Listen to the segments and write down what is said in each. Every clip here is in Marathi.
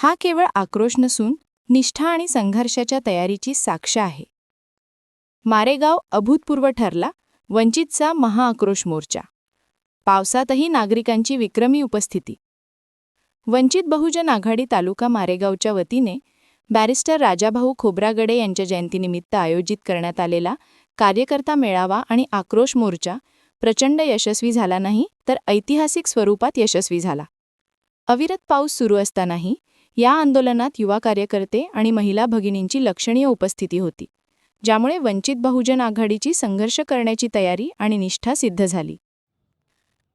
हा केवळ आक्रोश नसून निष्ठा आणि संघर्षाच्या तयारीची साक्ष आहे. मारेगाव अभूतपूर्व ठरला वंचितचा महाआक्रोश मोर्चा. पावसातही नागरिकांची विक्रमी उपस्थिती. वंचित बहुजन आघाडी तालुका मारेगावच्या वतीने बॅरिस्टर राजाभाऊ खोब्रागडे यांच्या जयंतीनिमित्त आयोजित करण्यात आलेला कार्यकर्ता मेळावा आणि आक्रोश मोर्चा प्रचंड यशस्वी झाला नाही तर ऐतिहासिक स्वरूपात यशस्वी झाला. अविरत पाऊस सुरू असतानाही या आंदोलनात युवा कार्यकर्ते आणि महिला भगिनींची लक्षणीय उपस्थिती होती ज्यामुळे वंचित बहुजन आघाडीची संघर्ष करण्याची तयारी आणि निष्ठा सिद्ध झाली.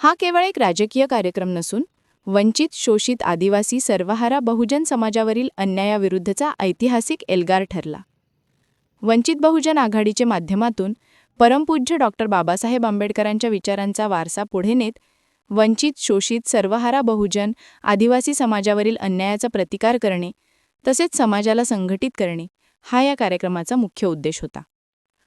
हा केवळ एक राजकीय कार्यक्रम नसून वंचित शोषित आदिवासी सर्वहारा बहुजन समाजावरील अन्यायाविरुद्धचा ऐतिहासिक एल्गार ठरला. वंचित बहुजन आघाडीच्या माध्यमातून परमपूज्य डॉक्टर बाबासाहेब आंबेडकरांच्या विचारांचा वारसा पुढे नेत वंचित शोषित सर्वहारा बहुजन आदिवासी समाजावरील अन्यायाचा प्रतिकार करणे तसेच समाजाला संघटित करणे हा या कार्यक्रमाचा मुख्य उद्देश होता.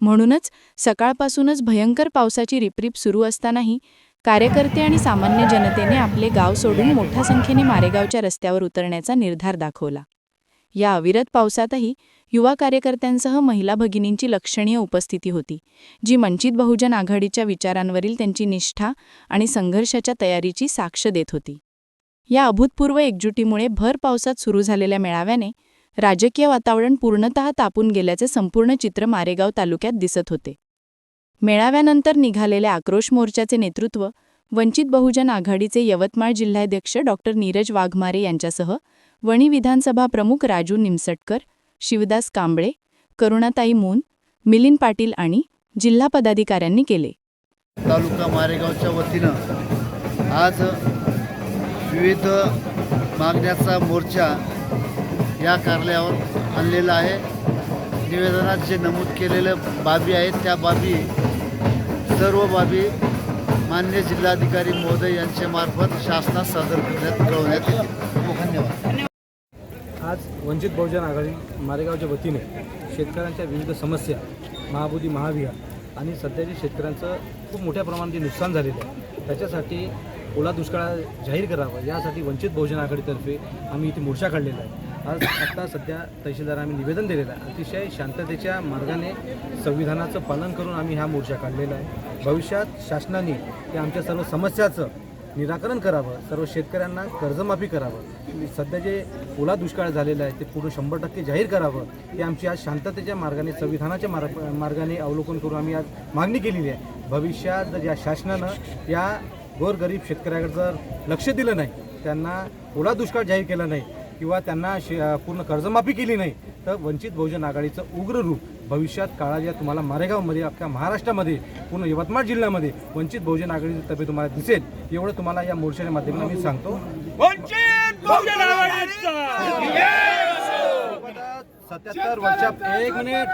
म्हणूनच सकाळपासूनच भयंकर पावसाची रिपरिप सुरू असतानाही कार्यकर्ते आणि सामान्य जनतेने आपले गाव सोडून मोठ्या संख्येने मारेगावच्या रस्त्यावर उतरण्याचा निर्धार दाखवला. या अविरत पावसातही युवा कार्यकर्त्यांसह महिला भगिनींची लक्षणीय उपस्थिती होती जी वंचित बहुजन आघाडीच्या विचारांवरील त्यांची निष्ठा आणि संघर्षाच्या तयारीची साक्ष देत होती. या अभूतपूर्व एकजुटीमुळे भर पावसात सुरू झालेल्या मेळाव्याने राजकीय वातावरण पूर्णतः तापून गेल्याचे संपूर्ण चित्र मारेगाव तालुक्यात दिसत होते. मेळाव्यानंतर निघालेल्या आक्रोश मोर्चाचे नेतृत्व वंचित बहुजन आघाडीचे यवतमाळ जिल्हाध्यक्ष डॉक्टर नीरज वाघमारे यांच्यासह वणी विधानसभा प्रमुख राजू निमसटकर शिवदास कांबळे करुणाताई मून मिलिंद पाटील आणि जिल्हा पदाधिकाऱ्यांनी केले. तालुका मारेगावच्या वतीनं आज विविध मागण्याचा मोर्चा या कार्यालयावर आणलेला आहे. निवेदनात जे नमूद केलेल्या बाबी आहेत त्या बाबी सर्व बाबी मान्य जिल्हाधिकारी महोदय यांच्यामार्फत शासनात शासनास सादर करण्यात कळवण्यात येतील. धन्यवाद. आज वंचित बहुजन आघाडी मारेगावच्या वतीने शेतकऱ्यांच्या विविध समस्या महाबोधी महाविहार आणि सध्याचे शेतकऱ्यांचं खूप मोठ्या प्रमाणात जे नुकसान झालेलं आहे. त्याच्यासाठी ओला दुष्काळ जाहीर करावा यासाठी वंचित बहुजन आघाडीतर्फे आम्ही इथे मोर्चा काढलेला आहे. आज आत्ता सध्या तहसीलदार आम्ही निवेदन दिलेलं आहे. अतिशय शांततेच्या मार्गाने संविधानाचं पालन करून आम्ही हा मोर्चा काढलेला आहे. भविष्यात शासनाने या आमच्या सर्व समस्याचं निराकरण करावं सर्व शेतकऱ्यांना कर्जमाफी करावं. सध्या जे ओला दुष्काळ झालेला आहे ते पूर्ण शंभर टक्के जाहीर करावं. हे आमची आज शांततेच्या मार्गाने संविधानाच्या मार्ग मार्गाने अवलोकन करून आम्ही आज मागणी केलेली आहे. भविष्यात जर या शासनानं या गोरगरीब शेतकऱ्याकडे जर लक्ष दिलं नाही त्यांना ओला दुष्काळ जाहीर केला नाही किंवा त्यांना शे पूर्ण कर्जमाफी केली नाही तर वंचित बहुजन आघाडीचं उग्र रूप भविष्यात काळाच्या तुम्हाला मारेगावमध्ये अख्ख्या महाराष्ट्रामध्ये पूर्ण यवतमाळ जिल्ह्यामध्ये वंचित बहुजन आघाडीचं तब्येत तुम्हाला दिसेल एवढं तुम्हाला या मोर्चाच्या माध्यमातून मी सांगतो. सत्याहत्तर वर्षा एक मिनिट.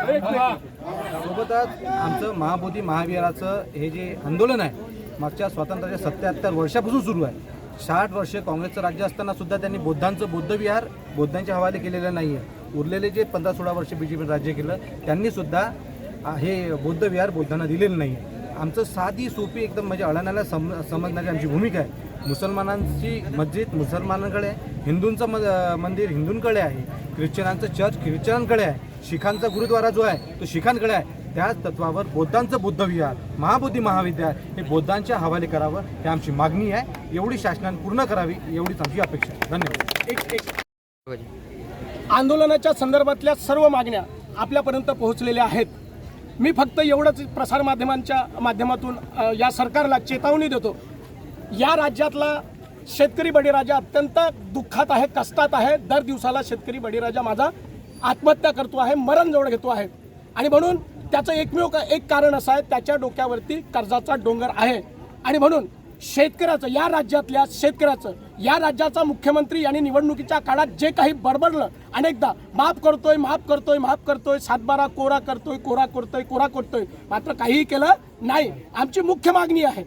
सोबतच आमचं महाबोधी महाविहाराचं हे जे आंदोलन आहे मागच्या स्वातंत्र्याच्या सत्याहत्तर वर्षापासून सुरू आहे. साठ वर्ष काँग्रेसचं राज्य असताना सुद्धा त्यांनी बौद्धांचं बौद्धविहार बौद्धांच्या हवाले केलेलं नाही आहे उरलेले जे पंधरा सोळा वर्ष बी जे पी राज्य केलं त्यांनीसुद्धा हे आ, हे बौद्धविहार बौद्धांना दिलेलं नाही. आहे आमचं साधी सोपी एकदम म्हणजे अडाण्याला सम समजण्याची आमची भूमिका आहे. मुसलमानांची मस्जिद मुसलमानांकडे आहे हिंदूंचं म मंदिर हिंदूंकडे आहे ख्रिश्चनांचं चर्च ख्रिश्चनांकडे आहे शिखांचा गुरुद्वारा जो आहे तो शिखांकडे आहे. त्याच तत्वावर बौद्धांचं बुद्धविहार महाबुद्धी महाविद्यालय हे बौद्धांच्या हवाले करावं ही आमची मागणी आहे. एवढी शासनाने पूर्ण करावी एवढीच आमची अपेक्षा आहे. धन्यवाद. एक एक. आंदोलनाच्या संदर्भातल्या सर्व मागण्या आपल्यापर्यंत पोहोचलेल्या आहेत. मी फक्त एवढंच प्रसारमाध्यमांच्या माध्यमातून या सरकारला चेतावणी देतो. या राज्यातला शेतकरी बळीराजा अत्यंत दुःखात आहे कष्टात आहे. दर दिवसाला शेतकरी बळीराजा माझा आत्महत्या करतो आहे मरणजवळ घेतो आहे. आणि म्हणून त्याचं एकमेव का- एक कारण असं आहे त्याच्या डोक्यावरती कर्जाचा डोंगर आहे. आणि म्हणून शेतकऱ्याचं या राज्यातल्या शेतकऱ्याचं या राज्याचा मुख्यमंत्री यांनी निवडणुकीच्या काळात जे काही बडबडलं अनेकदा माफ करतोय माफ करतोय माफ करतोय सातबारा कोरा करतोय कोरा करतोय कोरा करतोय मात्र काहीही केलं नाही. आमची मुख्य मागणी आहे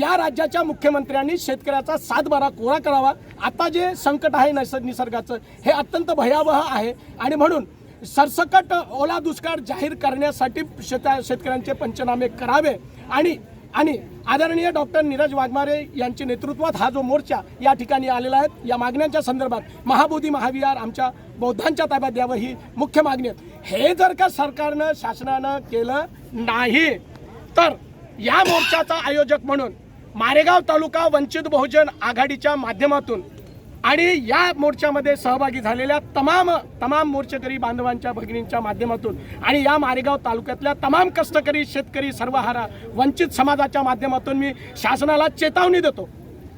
या राज्याच्या मुख्यमंत्र्यांनी शेतकऱ्याचा सातबारा कोरा करावा. आता जे संकट आहे नैसर्ग निसर्गाचं हे अत्यंत भयावह आहे. आणि म्हणून सरसकट ओला दुष्काळ जाहीर करण्यासाठी शेत शेतकऱ्यांचे पंचनामे करावे. आणि आणि आदरणीय डॉक्टर नीरज वाघमारे यांच्या नेतृत्वात हा जो मोर्चा या ठिकाणी आलेला आहे या मागण्यांच्या संदर्भात महाबोधी महाविहार आमच्या बौद्धांच्या ताब्यात द्यावं ही मुख्य मागणी आहे. हे जर का सरकारनं शासनानं केलं नाही तर या मोर्चाचा आयोजक म्हणून मारेगाव तालुका वंचित बहुजन आघाडीच्या माध्यमातून आणि या मोर्चामध्ये सहभागी झालेल्या तमाम तमाम मोर्चेकरी बांधवांच्या भगिनींच्या माध्यमातून आणि या मारेगाव तालुक्यातल्या तमाम कष्टकरी शेतकरी सर्वहारा वंचित समाजाच्या माध्यमातून मी शासनाला चेतावणी देतो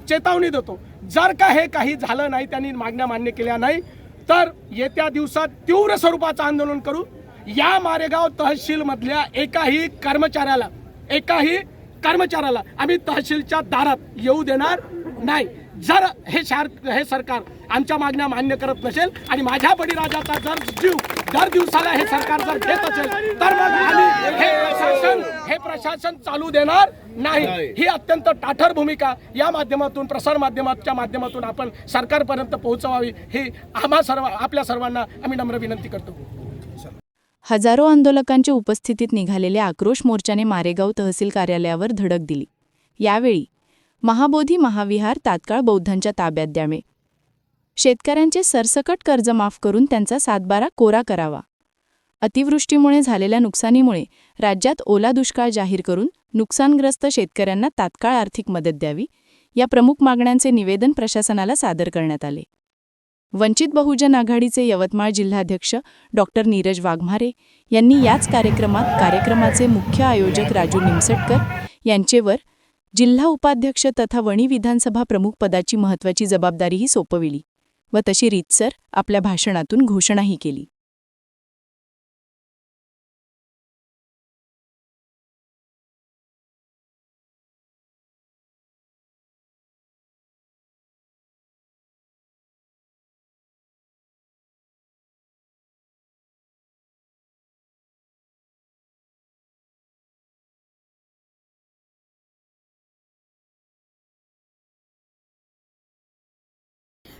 चेतावणी देतो. जर का हे काही झालं नाही त्यांनी मागण्या मान्य केल्या नाही तर येत्या दिवसात तीव्र स्वरूपाचं आंदोलन करू. या मारेगाव तहसीलमधल्या एकाही कर्मचाऱ्याला एकाही कर्मचाऱ्याला आम्ही तहसीलच्या दारात येऊ देणार नाही. जर हे शार हे सरकार आमच्या मागण्या मान्य करत नसेल आणि माझ्या बळीराजाचा जर जीव दर दिवसाला हे सरकार जर देत असेल तर मग आम्ही हे प्रशासन हे प्रशासन चालू देणार नाही. ही अत्यंत ताठर भूमिका या माध्यमातून प्रसार माध्यमाच्या माध्यमातून आपण सरकारपर्यंत पोहोचवावी ही आम्हा सर्व आपल्या सर्वांना आम्ही नम्र विनंती करतो. हजारो आंदोलकांच्या उपस्थितीत निघालेल्या आक्रोश मोर्चाने मारेगाव तहसील कार्यालयावर धडक दिली. यावेळी महाबोधी महाविहार तात्काळ बौद्धांच्या ताब्यात द्यावे. शेतकऱ्यांचे सरसकट कर्ज माफ करून त्यांचा सातबारा कोरा करावा. अतिवृष्टीमुळे झालेल्या नुकसानीमुळे राज्यात ओला दुष्काळ जाहीर करून नुकसानग्रस्त शेतकऱ्यांना तात्काळ आर्थिक मदत द्यावी या प्रमुख मागण्यांचे निवेदन प्रशासनाला सादर करण्यात आले. वंचित बहुजन आघाडीचे यवतमाळ जिल्हाध्यक्ष डॉक्टर नीरज वाघमारे यांनी याच कार्यक्रमात कार्यक्रमाचे मुख्य आयोजक राजू निमसटकर यांचेवर जिल्हा उपाध्यक्ष तथा वणी विधानसभा प्रमुख पदाची महत्त्वाची जबाबदारीही सोपविली व तशी रीतसर आपल्या भाषणातून घोषणाही केली.